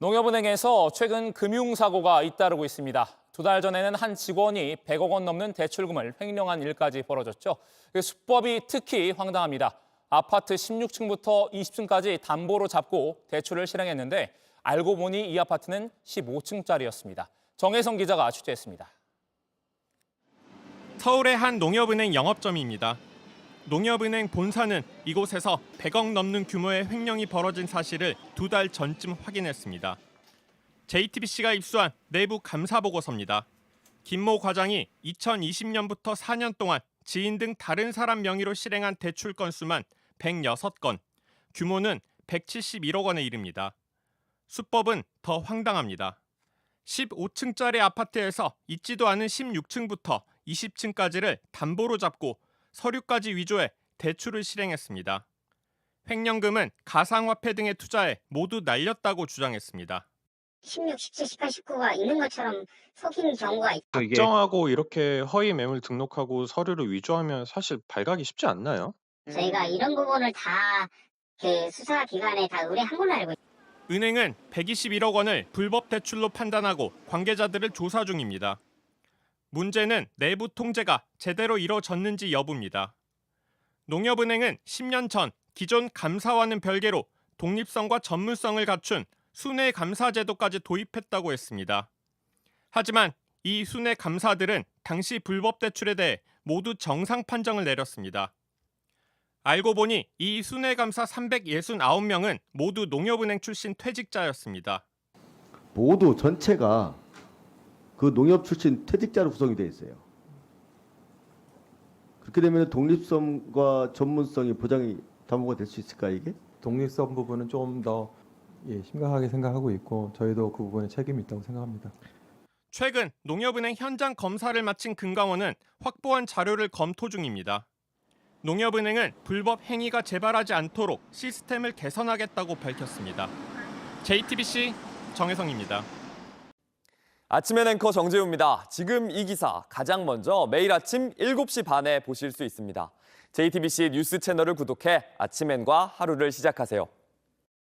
농협은행에서 최근 금융사고가 잇따르고 있습니다. 두 달 전에는 한 직원이 100억 원 넘는 대출금을 횡령한 일까지 벌어졌죠. 그 수법이 특히 황당합니다. 아파트 16층부터 20층까지 담보로 잡고 대출을 실행했는데 알고 보니 이 아파트는 15층짜리였습니다. 정혜성 기자가 취재했습니다. 서울의 한 농협은행 영업점입니다. 농협은행 본사는 이곳에서 100억 넘는 규모의 횡령이 벌어진 사실을 두 달 전쯤 확인했습니다. JTBC가 입수한 내부 감사 보고서입니다. 김모 과장이 2020년부터 4년 동안 지인 등 다른 사람 명의로 실행한 대출 건수만 106건, 규모는 171억 원에 이릅니다. 수법은 더 황당합니다. 15층짜리 아파트에서 있지도 않은 16층부터 20층까지를 담보로 잡고 서류까지 위조해 대출을 실행했습니다. 횡령금은 가상화폐 등에 투자해 모두 날렸다고 주장했습니다. 16, 17, 18, 19가 있는 것처럼 속인 경우가 있 이게 작정하고 이렇게 허위 매물 등록하고 서류를 위조하면 사실 발각이 쉽지 않나요? 저희가 이런 부분을 다 그 수사 기관에 다 의뢰한 걸로 알고 있습니다. 은행은 121억 원을 불법 대출로 판단하고 관계자들을 조사 중입니다. 문제는 내부 통제가 제대로 이뤄졌는지 여부입니다. 농협은행은 10년 전 기존 감사와는 별개로 독립성과 전문성을 갖춘 순회 감사 제도까지 도입했다고 했습니다. 하지만 이 순회 감사들은 당시 불법 대출에 대해 모두 정상 판정을 내렸습니다. 알고 보니 이 순회 감사 369명은 모두 농협은행 출신 퇴직자였습니다. 모두 전체가 그 농협 출신 퇴직자로 구성이 되어 있어요. 그렇게 되면 독립성과 전문성이 보장이 담보가 될 수 있을까 이게? 독립성 부분은 좀더 예, 심각하게 생각하고 있고 저희도 그 부분에 책임이 있다고 생각합니다. 최근 농협은행 현장 검사를 마친 금감원은 확보한 자료를 검토 중입니다. 농협은행은 불법 행위가 재발하지 않도록 시스템을 개선하겠다고 밝혔습니다. JTBC 정혜성입니다. 아침엔 앵커 정재우입니다. 지금 이 기사 가장 먼저 매일 아침 7시 반에 보실 수 있습니다. JTBC 뉴스 채널을 구독해 아침엔과 하루를 시작하세요.